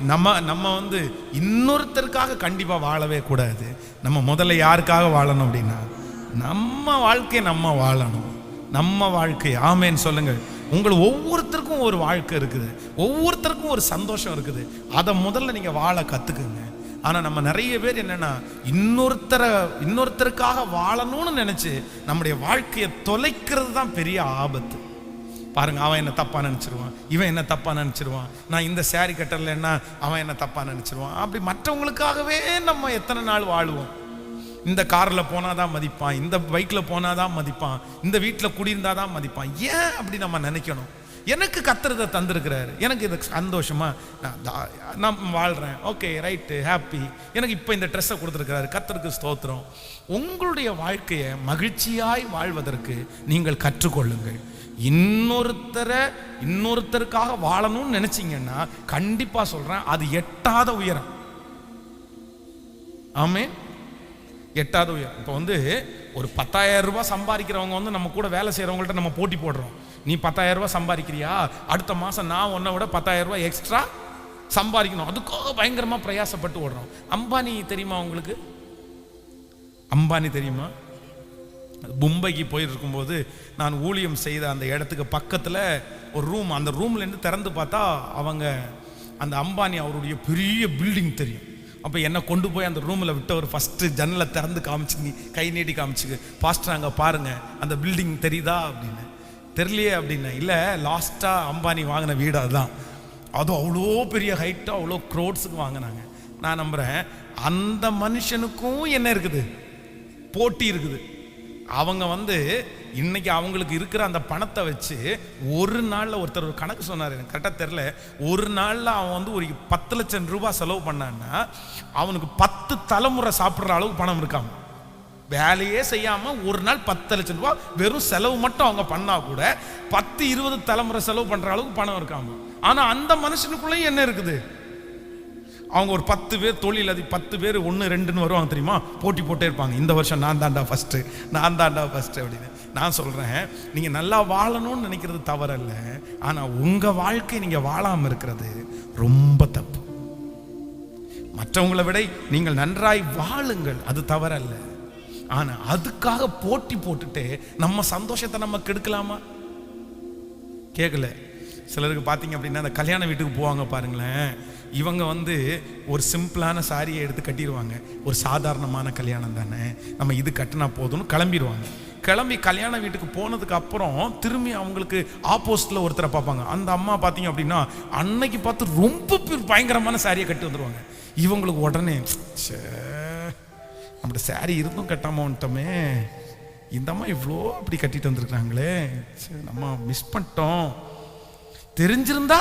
நம்ம நம்ம வந்து இன்னொருத்தருக்காக கண்டிப்பாக வாழவே கூடாது. நம்ம முதல்ல யாருக்காக வாழணும் அப்படின்னா நம்ம வாழ்க்கையை நம்ம வாழணும். நம்ம வாழ்க்கை ஆமேன்னு சொல்லுங்கள் உங்கள் ஒவ்வொருத்தருக்கும் ஒரு வாழ்க்கை இருக்குது. ஒவ்வொருத்தருக்கும் ஒரு சந்தோஷம் இருக்குது. அதை முதல்ல நீங்கள் வாழ கற்றுக்குங்க ஆனால் நம்ம நிறைய பேர் என்னன்னா இன்னொருத்தரை இன்னொருத்தருக்காக வாழணும்னு நினச்சி நம்முடைய வாழ்க்கையை தொலைக்கிறது தான் பெரிய ஆபத்து. பாருங்க அவன் என்ன தப்பாக நினச்சிருவான். இவன் என்ன தப்பாக நினச்சிருவான். நான் இந்த சாரி கட்டலைன்னா அவன் என்ன தப்பாக நினச்சிருவான். அப்படி மற்றவங்களுக்காகவே நம்ம எத்தனை நாள் வாழுவோம்? இந்த காரில் போனால் தான் மதிப்பான் இந்த பைக்கில் போனால் தான் மதிப்பான் இந்த வீட்டில் குடியிருந்தாதான் தான் மதிப்பான். ஏன் அப்படி நம்ம நினைக்கணும்? எனக்கு கத்துறதை தந்திருக்கிறாரு. எனக்கு இது சந்தோஷமா நான் நான் வாழ்கிறேன் ஓகே ரைட்டு ஹாப்பி எனக்கு இப்போ இந்த ட்ரெஸ்ஸை கொடுத்துருக்கிறாரு. கத்தருக்கு ஸ்தோத்திரம். உங்களுடைய வாழ்க்கையை மகிழ்ச்சியாய் வாழ்வதற்கு நீங்கள் கற்றுக்கொள்ளுங்கள். இன்னொருத்தரை இன்னொருத்தருக்காக வாழணும்னு நினச்சிங்கன்னா கண்டிப்பாக சொல்கிறேன் அது எட்டாத உயரம். ஆமே எட்டாவது உயரம். இப்போ வந்து ஒரு பத்தாயிரம் ரூபாய் சம்பாதிக்கிறவங்க வந்து நம்ம கூட வேலை செய்கிறவங்கள்ட்ட நம்ம போட்டி போடுறோம். நீ பத்தாயிரம் ரூபாய் சம்பாதிக்கிறியா? அடுத்த மாதம் நான் உன்னை விட பத்தாயிரம் ரூபாய் எக்ஸ்ட்ரா சம்பாதிக்கணும். அதுக்காக பயங்கரமாக பிரயாசப்பட்டு ஓடுறோம். அம்பானி தெரியுமா உங்களுக்கு? அம்பானி தெரியுமா? மும்பைக்கு போயிருக்கும்போது நான் ஊழியம் செய்த அந்த இடத்துக்கு பக்கத்தில் ஒரு ரூம் அந்த ரூம்லேருந்து திறந்து பார்த்தா அவங்க அந்த அம்பானி அவருடைய பெரிய பில்டிங் தெரியும். அப்போ என்னை கொண்டு போய் அந்த ரூமில் விட்டு ஒரு ஃபஸ்ட்டு ஜன்னலை திறந்து காமிச்சு கை நீட்டி காமிச்சுக்கு பாஸ்டர் அங்கே பாருங்கள் அந்த பில்டிங் தெரியுதா? அப்படின்னு. தெரியலையே அப்படின்னு. இல்லை லாஸ்ட்டாக அம்பானி வாங்கின வீடு அதுதான். அதுவும் அவ்வளோ பெரிய ஹைட்டாக அவ்வளோ க்ரோட்ஸுக்கு வாங்கினாங்க. நான் நம்புகிறேன் அந்த மனுஷனுக்கும் என்ன இருக்குது? போட்டி இருக்குது. அவங்க வந்து இன்னைக்கு அவங்களுக்கு இருக்கிற அந்த பணத்தை வச்சு ஒரு நாளில் ஒருத்தர் ஒரு கணக்கு சொன்னார் எனக்கு கரெக்டாக தெரில ஒரு நாளில் அவன் வந்து ஒரு பத்து லட்சம் ரூபாய் செலவு பண்ணான்னா அவனுக்கு பத்து தலைமுறை சாப்பிட்ற அளவுக்கு பணம் இருக்காம? வேலையே செய்யாமல் ஒரு நாள் பத்து லட்சம் ரூபா வெறும் செலவு மட்டும் அவங்க பண்ணால் கூட பத்து இருபது தலைமுறை செலவு பண்ணுற அளவுக்கு பணம் இருக்காங்க ஆனால் அந்த மனுஷனுக்குள்ளேயும் என்ன இருக்குது? அவங்க ஒரு பத்து பேர் தொழில் அது பத்து பேர் ஒன்று ரெண்டுன்னு வருவாங்க தெரியுமா? போட்டி போட்டே இருப்பாங்க. இந்த வருஷம் நான் தாண்டா ஃபஸ்ட்டு நான் தாண்டா ஃபஸ்ட்டு அப்படின்னு. நான் சொல்கிறேன் நீங்கள் நல்லா வாழணும்னு நினைக்கிறது தவறல்ல. ஆனால் உங்கள் வாழ்க்கை நீங்கள் வாழாமல் இருக்கிறது ரொம்ப தப்பு. மற்றவங்களை விட நீங்கள் நன்றாய் வாழுங்கள் அது தவறல்ல. ஆனால் அதுக்காக போட்டி போட்டுட்டு நம்ம சந்தோஷத்தை நம்ம கெடுக்கலாமா? கேட்கல சிலருக்கு பார்த்தீங்க அப்படின்னா அந்த கல்யாண வீட்டுக்கு போவாங்க பாருங்களேன். இவங்க வந்து ஒரு சிம்பிளான சாரியை எடுத்து கட்டிடுவாங்க. ஒரு சாதாரணமான கல்யாணம் தானே. நம்ம இது கட்டினா போதும்னு கிளம்பிடுவாங்க. கிளம்பி கல்யாண வீட்டுக்கு போனதுக்கு அப்புறம் திரும்பி அவங்களுக்கு ஆப்போசிட்ல ஒருத்தரை பார்ப்பாங்க. அந்த அம்மா பார்த்தீங்க அப்படின்னா அன்னைக்கு பார்த்து ரொம்ப பயங்கரமான சாரியை கட்டி வந்துடுவாங்க இவங்களுக்கு உடனே ச்சே நம்மளோட சாரி இருந்தும் கட்டாம வந்துட்டோமே. இந்த அம்மா இவ்வளோ அப்படி கட்டிட்டு வந்துருக்காங்களே சரி நம்ம மிஸ் பண்ணிட்டோம். தெரிஞ்சிருந்தா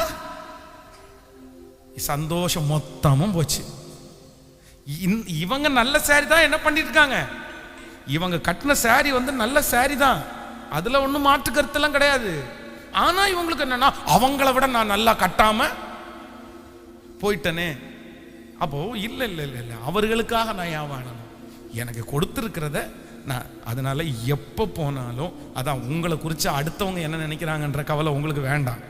சந்தோஷம் மொத்தமும் போச்சு இவங்க நல்ல சாரி தான் என்ன பண்ணிட்டு இருக்காங்க இவங்க கட்டின சாரி வந்து நல்ல சாரி தான் அதில் ஒன்றும் மாற்று கருத்தெல்லாம் கிடையாது ஆனால் இவங்களுக்கு என்னன்னா அவங்கள விட நான் நல்லா கட்டாமல் போயிட்டனே அப்போ இல்லை இல்லை இல்லை இல்லை அவர்களுக்காக நான் ஏன் எனக்கு கொடுத்துருக்கிறத நான் அதனால் எப்போ போனாலும் அதான் உங்களை குறித்து அடுத்தவங்க என்ன நினைக்கிறாங்கன்ற கவலை உங்களுக்கு வேண்டாம்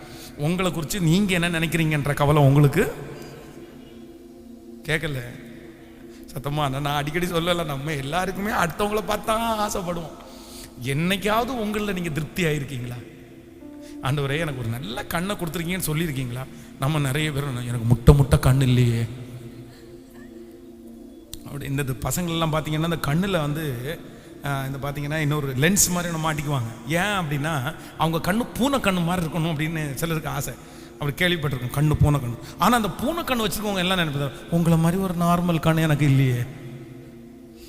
உங்களை குறித்து நீங்கள் என்ன நினைக்கிறீங்கன்ற கவலை உங்களுக்கு? கேட்கல சத்தமாக நான் நான் அடிக்கடி சொல்லலை நம்ம எல்லாருக்குமே அடுத்தவங்கள பார்த்தா ஆசைப்படுவோம். என்னைக்காவது உங்களில் நீங்கள் திருப்தி ஆகிருக்கீங்களா ஆண்டவரே எனக்கு ஒரு நல்ல கண்ணை கொடுத்துருக்கீங்கன்னு சொல்லியிருக்கீங்களா? நம்ம நிறைய பேர் எனக்கு முட்டை முட்டை கண் இல்லையே. அப்படி இந்த இது பசங்களெல்லாம் பார்த்தீங்கன்னா அந்த கண்ணில் வந்து இந்த பார்த்தீங்கன்னா இன்னொரு லென்ஸ் மாதிரி ஒன்று மாட்டிக்குவாங்க. ஏன் அப்படின்னா அவங்க கண்ணு பூனை கண்ணு மாதிரி இருக்கணும் அப்படின்னு சிலருக்கு ஆசை. அப்படி கேள்விப்பட்டிருக்கோம் கண்ணு பூனை கண்ணு. ஆனால் அந்த பூனை கண்ணு வச்சுருக்கவங்க எல்லாம் நினைப்பது உங்களை மாதிரி ஒரு நார்மல் கண்ணு எனக்கு இல்லையே.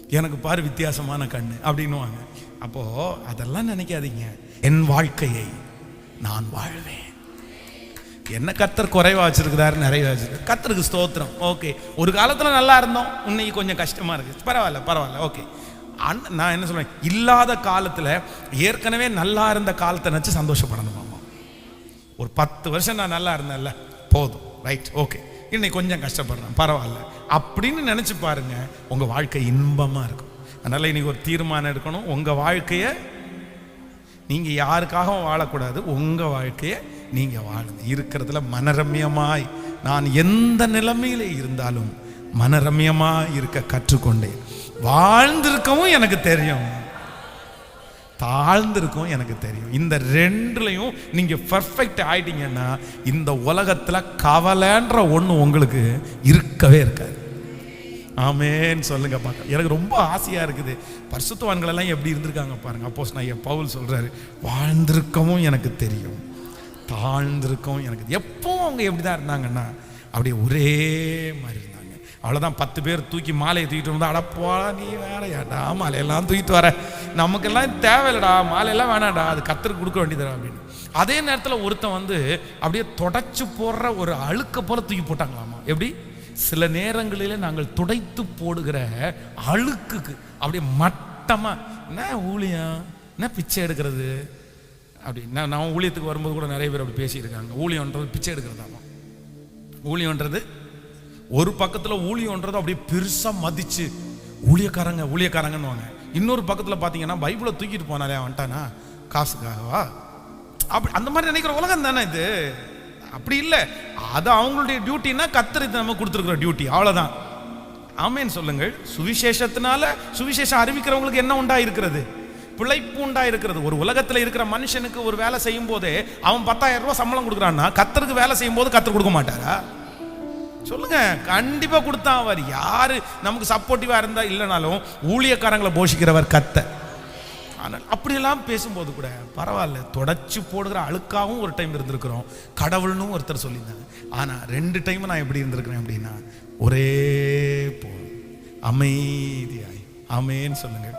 எனக்கு பாரு வித்தியாசமான கண்ணு அப்படின்னுவாங்க. அப்போது அதெல்லாம் நினைக்காதீங்க. என் வாழ்க்கையை நான் வாழ்வேன். என்ன கத்தர் குறைவா வச்சிருக்கிறாரு? நிறைய வச்சிருக்கு கத்தருக்கு ஸ்தோத்திரம். ஓகே. ஒரு காலத்தில் நல்லா இருந்தோம். இன்னைக்கு கொஞ்சம் கஷ்டமாக இருக்குது பரவாயில்ல பரவாயில்ல. ஓகே. நான் என்ன சொல்றேன்? இல்லாத காலத்தில் ஏற்கனவே நல்லா இருந்த காலத்தை நினச்சி சந்தோஷப்படணும் மாமா. ஒரு பத்து வருஷம் நான் நல்லா இருந்தேன்ல போதும். ரைட் ஓகே இன்னைக்கு கொஞ்சம் கஷ்டப்படுறேன் பரவாயில்ல. அப்படின்னு நினச்சி பாருங்க உங்கள் வாழ்க்கை இன்பமாக இருக்கும். அதனால் இன்னைக்கு ஒரு தீர்மானம் எடுக்கணும். உங்கள் வாழ்க்கையை நீங்கள் யாருக்காகவும் வாழக்கூடாது. உங்கள் வாழ்க்கையை நீங்கள் வாழுங்க. இருக்கிறதுல மனரம்யமாய் நான் எந்த நிலைமையில இருந்தாலும் மனரம்யமாக இருக்க கற்றுக்கொண்டேன். வாழ்ந்திருக்கவும் எனக்கு தெரியும். தாழ்ந்திருக்கும் எனக்கு தெரியும். இந்த ரெண்டுலையும் நீங்கள் பர்ஃபெக்ட் ஆயிட்டீங்கன்னா இந்த உலகத்தில் கவலைன்ற ஒன்று உங்களுக்கு இருக்கவே இருக்காது. ஆமேன்னு சொல்லுங்க பார்க்க எனக்கு ரொம்ப ஆசையாக இருக்குது. பரிசுத்துவான்களெல்லாம் எப்படி இருந்திருக்காங்க பாருங்க. அப்போஸ் நான் என் பவுல் வாழ்ந்திருக்கவும் எனக்கு தெரியும். தாழ்ந்திருக்கவும் எனக்கு எப்போ அவங்க எப்படி தான் இருந்தாங்கன்னா அப்படியே ஒரே மாதிரி இருந்தாங்க. அவ்வளோதான் பத்து பேர் தூக்கி மாலையை தூக்கிட்டு வந்தா அடப்பா நீ வேறையாடா மாலையெல்லாம் தூக்கிட்டு வர. நமக்கெல்லாம் தேவையில்லடா மாலையெல்லாம் வேணாம்டா அது கத்தருக்கு கொடுக்க வேண்டியதுடா அப்படின்னு. அதே நேரத்தில் ஒருத்தன் வந்து அப்படியே தொடச்சி போடுற ஒரு அழுக்க போல தூக்கி போட்டாங்களாமா? எப்படி? சில நேரங்களில் நாங்கள் துடைத்து போடுகிற அழுக்குக்கு அப்படியே மட்டமாக என்ன ஊழியம் என்ன பிச்சை எடுக்கிறது? அப்படி. நான் நான் ஊழியத்துக்கு வரும்போது கூட நிறைய பேர் அப்படி பேசியிருக்காங்க ஊழியன்றது பிச்சை எடுக்கிறதாமா? ஊழியன்றது ஒரு பக்கத்தில் ஊழியன்றது அப்படியே பெருசாக மதிச்சு ஊழியக்காரங்க ஊழியக்காரங்கன்னுவாங்க. இன்னொரு பக்கத்தில் பார்த்தீங்கன்னா பைபிளை தூக்கிட்டு போனாலே வந்துட்டானா காசுக்காகவா? அப்படி அந்த மாதிரி நினைக்கிற உலகம் தானே இது? அப்படி இல்லை. அது அவங்களுடைய டியூட்டின்னா கத்தரித்து நம்ம கொடுத்துருக்குற டியூட்டி. அவ்வளோதான் ஆமேன்னு சொல்லுங்கள். சுவிசேஷத்தினால சுவிசேஷம் அறிவிக்கிறவங்களுக்கு என்ன உண்டா இருக்கிறது பிழைப்பு உண்டா இருக்கிறது ஒரு உலகத்தில் இருக்கிற மனுஷனுக்கு ஒரு வேலை செய்யும் போதே அவன் பத்தாயிரம் ரூபாய் சம்பளம் கொடுக்குறான்னா கத்தருக்கு வேலை செய்யும் போது கத்தர் கொடுக்க மாட்டாரா? சொல்லுங்க. கண்டிப்பாக கொடுத்தா அவர். யார் நமக்கு சப்போர்ட்டிவாக இருந்தா இல்லைனாலும் ஊழியக்காரங்களை போஷிக்கிறவர் கத்த ஆனால் அப்படியெல்லாம் பேசும்போது கூட பரவாயில்ல தொடச்சி போடுகிற அழுக்காகவும் ஒரு டைம் இருந்திருக்கிறோம். கடவுள்னு ஒருத்தர் சொல்லியிருந்தாங்க. ஆனால் ரெண்டு டைம் நான் எப்படி இருந்திருக்கிறேன் அப்படின்னா ஒரே போ அமைதியாய். அமேன்னு சொல்லுங்கள்